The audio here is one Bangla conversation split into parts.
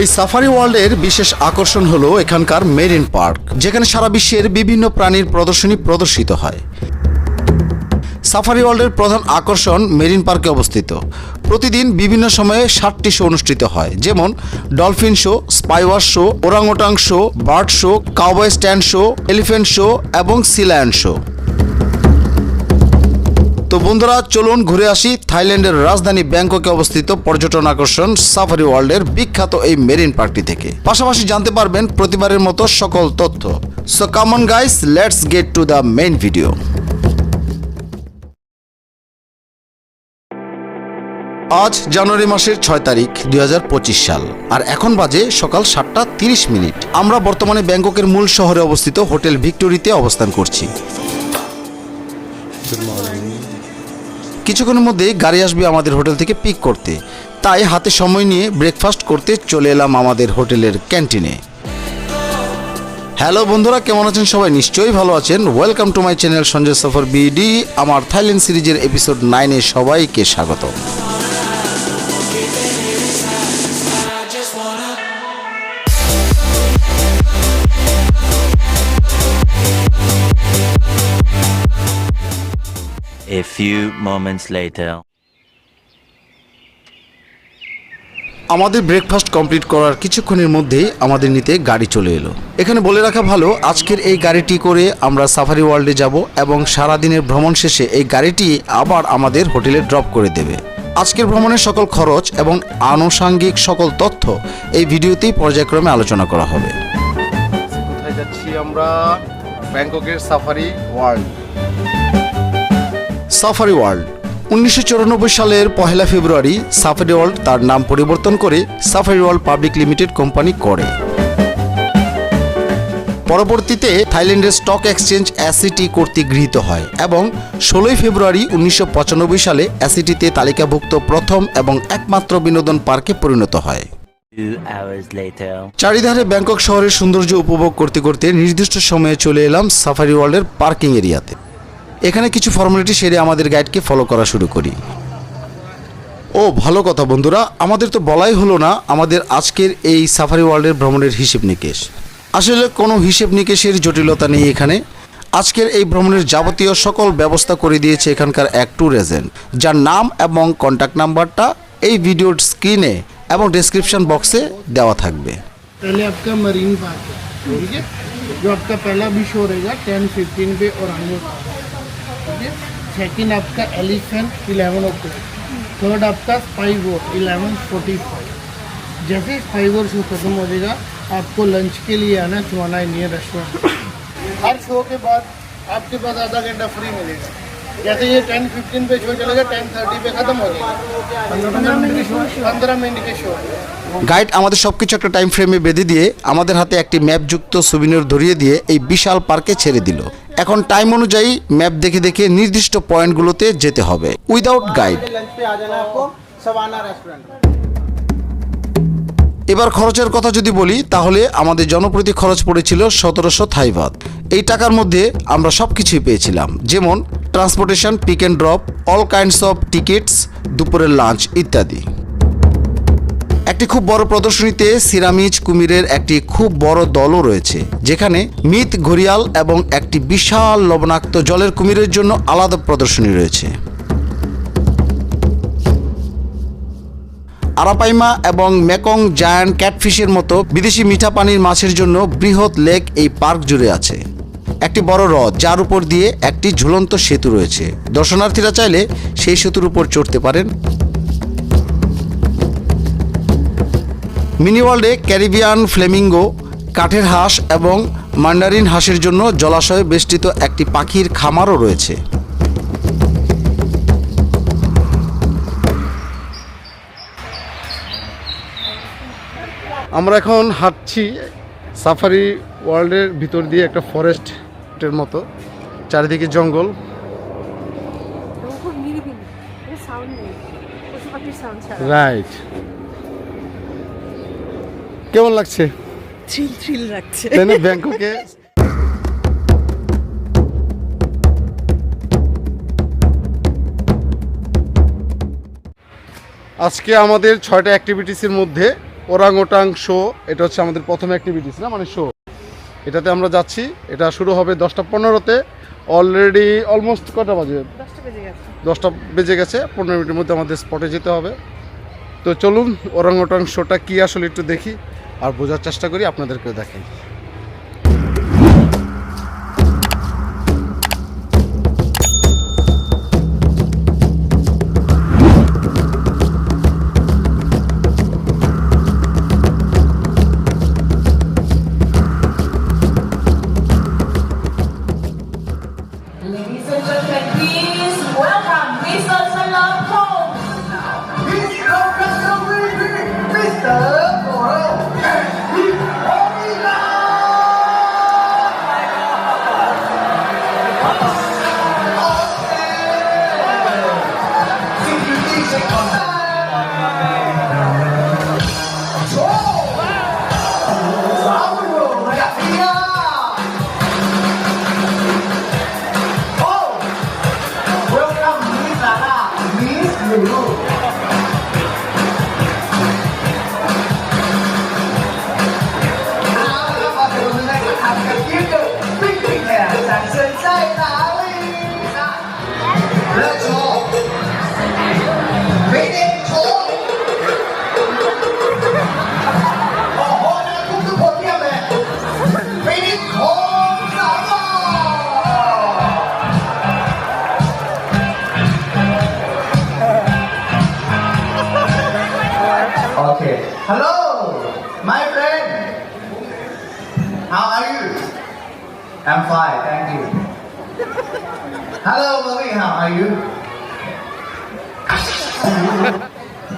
এই সাফারি ওয়ার্ল্ডের বিশেষ আকর্ষণ হলো এখানকার মেরিন পার্ক, যেখানে সারা বিশ্বের বিভিন্ন প্রাণীর প্রদর্শনী প্রদর্শিত হয়। সাফারি ওয়ার্ল্ডের প্রধান আকর্ষণ মেরিন পার্কে অবস্থিত। প্রতিদিন বিভিন্ন সময়ে ষাটটি শো অনুষ্ঠিত হয়, যেমন dolphin show spy war show, orangutan show, bird show, cowboy stunt show, elephant show এবং সিলায়ন শো। তো বন্ধুরা, চলুন ঘুরে আসি থাইল্যান্ডের রাজধানী ব্যাংককে অবস্থিত পর্যটন আকর্ষণ সাফারি ওয়ার্ল্ডের বিখ্যাত এই মেরিন পার্কটি থেকে। পাশাপাশি জানতে পারবেন প্রতিবারের মতো সকল তথ্য। So come on guys let's get to the main video আজ জানুয়ারি মাসের ছয় তারিখ, দুই হাজার পঁচিশ সাল। আর এখন বাজে সকাল সাতটা তিরিশ মিনিট। আমরা বর্তমানে ব্যাংককের মূল শহরে অবস্থিত হোটেল ভিক্টোরিতে অবস্থান করছি। কিছুক্ষণের মধ্যে গাড়ি আসবে আমাদের হোটেল থেকে পিক করতে। তাই হাতে সময় নিয়ে ব্রেকফাস্ট করতে চলে এলাম আমাদের হোটেলের ক্যান্টিনে। হ্যালো বন্ধুরা, কেমন আছেন সবাই? নিশ্চয়ই ভালো আছেন। Welcome to my channel Sanjay Safar BD আমার থাইল্যান্ড সিরিজের এপিসোড নাইনে সবাইকে স্বাগত A few moments later. আমাদের ব্রেকফাস্ট কমপ্লিট করার কিছুক্ষণের মধ্যেই আমাদের নিতে গাড়ি চলে এলো। এখানে বলে রাখা ভালো আজকের এই গাড়িটি করে আমরা সাফারি ওয়ার্ল্ডে যাব এবং সারাদিনের ভ্রমণ শেষে এই গাড়িটি আবার আমাদের হোটেলে ড্রপ করে দেবে। আজকের ভ্রমণের সকল খরচ এবং আনুষাঙ্গিক সকল তথ্য এই ভিডিওতেই পর্যায়ক্রমে আলোচনা করা হবে। কোথায় যাচ্ছি আমরা? ব্যাংককের সাফারি ওয়ার্ল্ড সাফারি ওয়ার্ল্ড। উনিশশো চুরানব্বই সালের পহেলা ফেব্রুয়ারি সাফারি ওয়ার্ল্ড তার নাম পরিবর্তন করে safari world public limited company করে। পরবর্তীতে থাইল্যান্ডের স্টক এক্সচেঞ্জ অ্যাসিটি কর্তৃক গৃহীত হয় এবং ষোলোই ফেব্রুয়ারি উনিশশো পঁচানব্বই সালে অ্যাসিটিতে তালিকাভুক্ত প্রথম এবং একমাত্র বিনোদন পার্কে পরিণত হয়. চারিধারে ব্যাংকক শহরের সৌন্দর্য উপভোগ করতে করতে নির্দিষ্ট সময়ে চলে এলাম সাফারি ওয়ার্ল্ডের পার্কিং এরিয়াতে। এখানে কিছু ফর্মালিটি সেরে আমাদের গাইডকে ফলো করা শুরু করি ও ভালো কথা বন্ধুরা আমাদের তো বলাই হলো না আমাদের আজকের এই সাফারি ওয়ার্ল্ডের ভ্রমণের হিসেব নিকেশ আসলে কোনো হিসেব নিকেশের জটিলতা নেই এখানে আজকের এই ভ্রমণের যাবতীয় সকল ব্যবস্থা করে দিয়েছে এখানকার এক ট্যুর এজেন্ট যার নাম এবং কন্ট্যাক্ট নাম্বারটা এই ভিডিওর স্ক্রিনে এবং ডেসক্রিপশন বক্সে দেওয়া থাকবে पहले आपका मरीन पार्क है ठीक है जो आपका पहला भी शो रहेगा टेन फिफ्टीन पे और ठीक है सेकंड आपका elephant eleven o'clock third आपका five o eleven forty five जैसे फाइव और शो खत्म हो जाएगा आपको लंच के लिए आना चुआना इंडियन रेस्टोरेंट हर शो के बाद आपके पास आधा घंटा फ्री मिलेगा जैसे ये टेन फिफ्टीन पे शो चलेगा टेन थर्टी पे खत्म हो जाएगा पंद्रह मिनट के शो पंद्रह मिनट के शो है গাইড আমাদের সবকিছু একটা টাইম ফ্রেমে বেঁধে দিয়ে আমাদের হাতে একটি ম্যাপযুক্ত সুবিনিয়র ধরিয়ে দিয়ে এই বিশাল পার্কে ছেড়ে দিল এখন টাইম অনুযায়ী ম্যাপ দেখে দেখে নির্দিষ্ট পয়েন্টগুলোতে যেতে হবে। উইদাউট গাইড এবার খরচের কথা যদি বলি, তাহলে আমাদের জনপ্রতি খরচ পড়েছিল সতেরোশো থাইভাত এই টাকার মধ্যে আমরা সব কিছুই পেয়েছিলাম, যেমন transportation pick and drop all kinds of tickets দুপুরের লাঞ্চ ইত্যাদি। একটি খুব বড় প্রদর্শনীতে সিরামিজ কুমিরের একটি খুব বড় দলও রয়েছে, যেখানে মিত ঘড়িয়াল এবং একটি বিশাল লবণাক্ত জলের কুমিরের জন্য আলাদা প্রদর্শনী রয়েছে। আরাপাইমা এবং মেকং জায়ান্ট ক্যাটফিশের মতো বিদেশি মিঠা পানির মাছের জন্য বৃহৎ লেক এই পার্ক জুড়ে আছে। একটি বড় হ্রদ, যার উপর দিয়ে একটি ঝুলন্ত সেতু রয়েছে। দর্শনার্থীরা চাইলে সেই সেতুর উপর চড়তে পারেন। মিনি ওয়ার্ল্ডে ক্যারিবিয়ান ফ্লেমিঙ্গো কাঠের হাঁস এবং মান্ডারিন হাঁসের জন্য জলাশয়ে বেষ্টিত একটি পাখির খামারও রয়েছে। আমরা এখন হাঁটছি সাফারি ওয়ার্ল্ডের ভিতর দিয়ে একটা ফরেস্টের মতো চারিদিকে জঙ্গল। রাইট কেমন লাগছে? থ্রিল থ্রিল লাগছে। তাই না ব্যাংককে? আজকে আমাদের ছয়টা অ্যাক্টিভিটিসের মধ্যে ওরাং ওটাং শো এটা হচ্ছে আমাদের প্রথম অ্যাক্টিভিটিস না? মানে শো এটাতে আমরা যাচ্ছি। এটা শুরু হবে দশটা পনেরোতে। অলরেডি অলমোস্ট কটা বাজে? দশটা বেজে গেছে। দশটা বেজে গেছে। পনেরো মিনিটের মধ্যে আমাদের স্পটে যেতে হবে। তো চলুন ওরাং ওটাং শোটা কী আসলে একটু দেখি আর বোঝার চেষ্টা করি, আপনাদেরকেও দেখাই।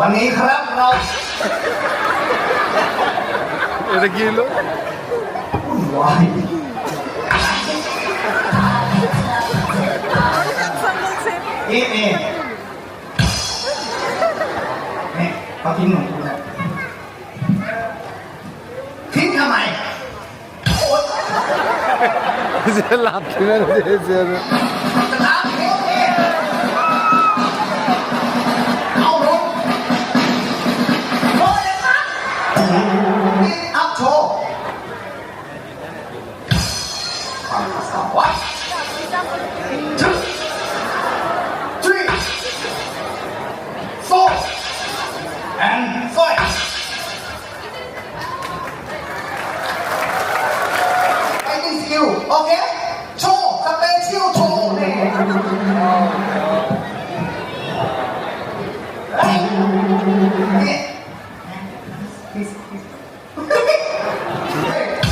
วันนี้ครับเราจะกินลูกวายนี่นี่นี่พอทิ้งหนูนะทิ้งทำไม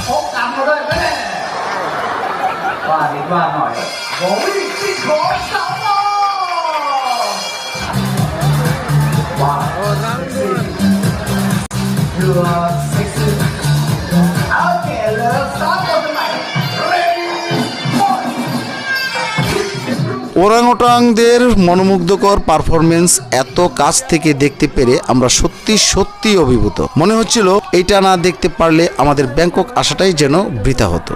พกกำมาด้วยแม่ว่านิดว่าหน่อยโอ้ยที่ขอ ওরাংওটাংদের মনোমুগ্ধকর পারফরমেন্স এত কাছ থেকে দেখতে পেরে আমরা সত্যি সত্যি অভিভূত। মনে হচ্ছিল এটা না দেখতে পারলে আমাদের ব্যাংকক আসাটাই যেন বৃথা হতো।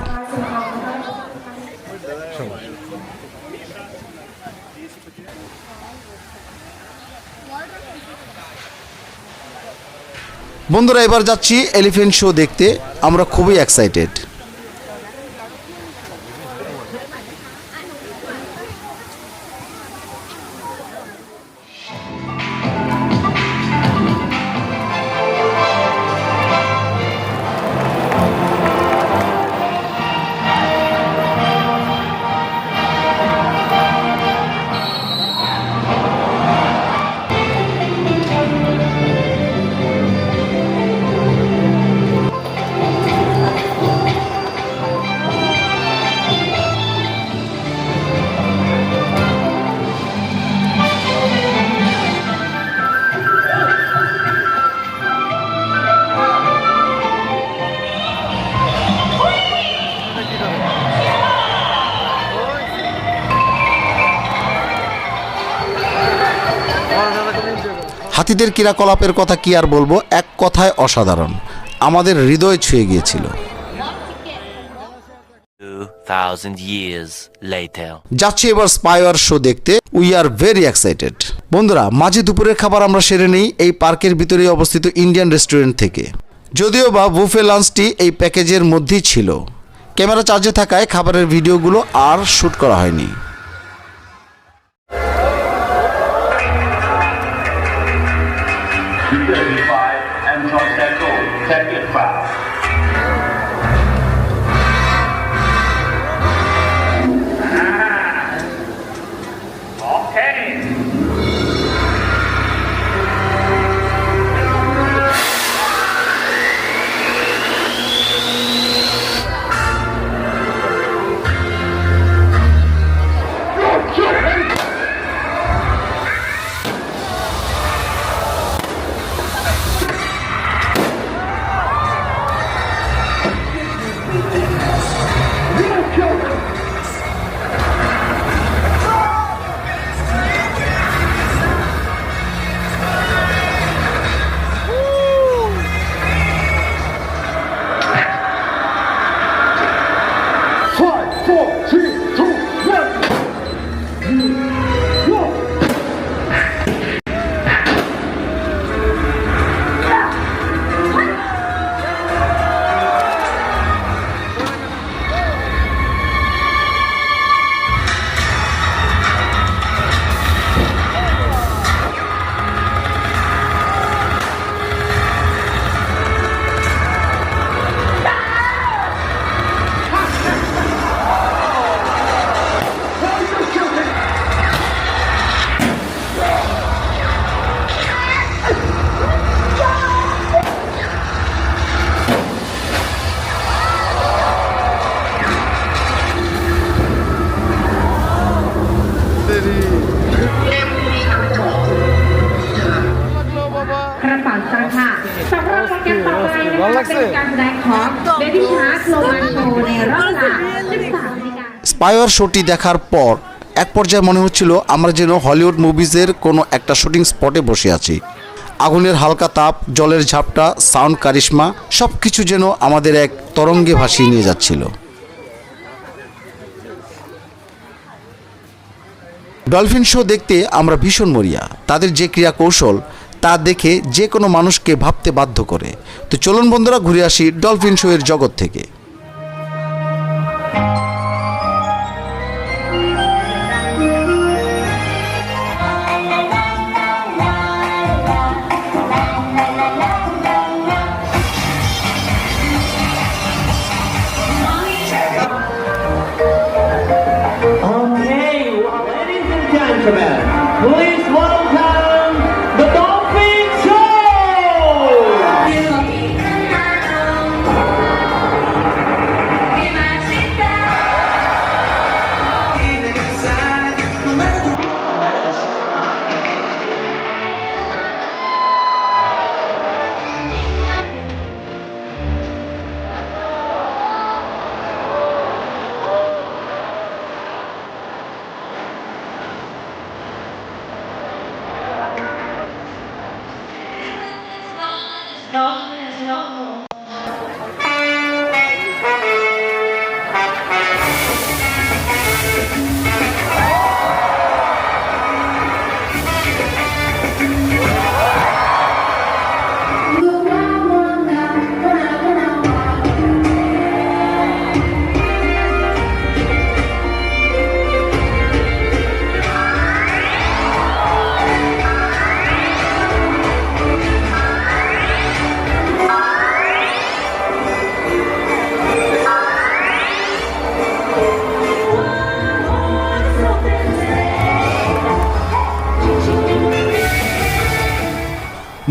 বন্ধুরা, এবার যাচ্ছি এলিফেন্ট শো দেখতে। আমরা খুবই এক্সাইটেড হাতিদের ক্রিয়াকলাপের কথা কি আর বলব? এক কথায় অসাধারণ। আমাদের হৃদয় ছুঁয়ে গিয়েছিল. যাচ্ছি এবার স্পাইওয়ার শো দেখতে। উই আর ভেরি এক্সাইটেড বন্ধুরা মাঝে দুপুরের খাবার আমরা সেরে নেই। এই পার্কের ভিতরে অবস্থিত ইন্ডিয়ান রেস্টুরেন্ট থেকে। যদিও বা বুফে লাঞ্চটি এই প্যাকেজের মধ্যেই ছিল। ক্যামেরা চার্জে থাকায় খাবারের ভিডিওগুলো আর শ্যুট করা হয়নি। Thirty-five, and John take it class. Spy war শোটি দেখার পর, এক পর্যায়ে মনে হচ্ছিল আমরা যেন হলিউড মুভিজের কোনো একটা শুটিং স্পটে বসে আছি। আগুনের হালকা তাপ, জলের ঝাপটা, সাউন্ড কারিশমা সব কিছু যেন আমাদের এক তরঙ্গে ভাসিয়ে নিয়ে যাচ্ছিল। ডলফিন শো দেখতে আমরা ভীষণ মরিয়া। তাদের যে ক্রিয়া কৌশল তা দেখে যে কোনো মানুষকে ভাবতে বাধ্য করে। তো চলুন বন্ধুরা, ঘুরে আসি ডলফিন শো এর জগৎ থেকে।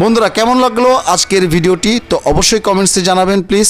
বন্ধুরা কেমন লাগল আজকের ভিডিওটি? তো অবশ্যই কমেন্টসে জানাবেন প্লিজ।